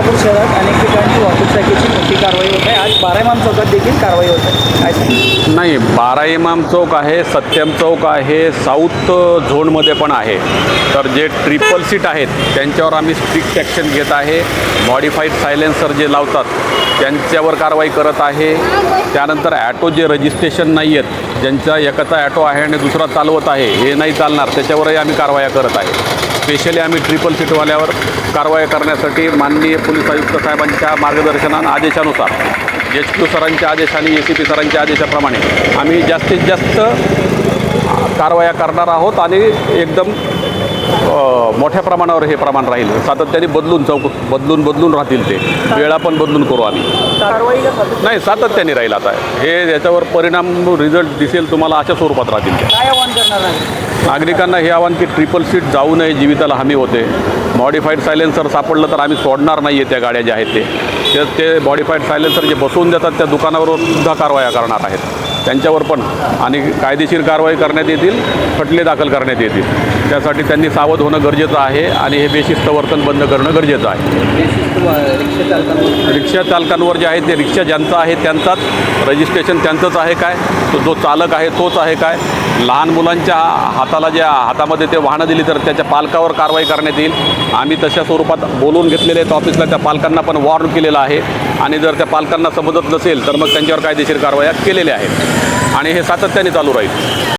सोलापूर शहरात अनेक ठिकाणी वाहतूक शाखेची मोठी कारवाई होत आहे. आज बारामाम चौकात देखील कारवाई होत आहे. काय नाही बारा इमाम चौक आहे सत्यम चौक आहे साऊथ झोनमध्ये पण आहे. तर जे ट्रिपल सीट आहेत त्यांच्यावर आम्ही स्ट्रिक्ट ॲक्शन घेत आहे. मॉडिफाईड सायलेन्सर जे लावतात त्यांच्यावर कारवाई करत आहे. त्यानंतर ॲटो जे रजिस्ट्रेशन नाही आहेत ज्यांचा एकाचा ॲटो आहे आणि दुसरा चालवत आहे हे नाही चालणार. त्याच्यावरही आम्ही कारवाया करत आहे. स्पेशली आम्ही ट्रिपल सीटवाल्यावर कारवाया करण्यासाठी माननीय पोलीस आयुक्त साहेबांच्या मार्गदर्शनान आदेशानुसार एच क्यू सरांच्या आदेश आणि ए सी पी सरांच्या आदेशाप्रमाणे आम्ही जास्तीत जास्त कारवाया करणार आहोत आणि एकदम मोठ्या प्रमाणावर हे प्रमाण राहील. सातत्याने बदलून चौक बदलून बदलून राहतील ते. वेळा पण बदलून करू आम्ही. नाही सातत्याने राहील आता. हे याच्यावर परिणाम रिझल्ट दिसेल तुम्हाला अशा स्वरूपात राहतील नागरिकांना हे आव्हान की ट्रिपल सीट जाऊ नये जीविताला हमी होते. मॉडिफाईड सायलेन्सर सापडलं तर आम्ही सोडणार नाही आहे त्या गाड्या ज्या आहेत ते. ते ते मॉडिफाईड सायलेन्सर जे बसवून देतात त्या दुकानावर सुद्धा कारवाया करणार आहेत. त्यांच्यावर पण आणि कायदेशीर कारवाई करण्यात येतील खटले दाखल करण्यात येतील. त्यासाठी त्यांनी सावध होणं गरजेचं आहे आणि हे बेशिस्त वर्तन बंद करणं गरजेचं आहे. रिक्षा चालकांवर? जे आहे ते रिक्षा ज्यांचं आहे त्यांचाच रजिस्ट्रेशन त्यांचंच आहे काय? तो जो चालक आहे तोच आहे काय? लहान मुलांच्या हाताला ज्या हातामध्ये ते वाहनं दिली तर त्याच्या पालकावर कारवाई करण्यात येईल. आम्ही तशा स्वरूपात बोलवून घेतलेले आहेत ऑफिसला त्या पालकांना पण वॉर्न केलेलं आहे. आणि जर त्या पालकांना समजत नसेल तर मग त्यांच्यावर कायदेशीर कारवाया केलेल्या आहेत. आणि हे सातत्याने चालू राहील.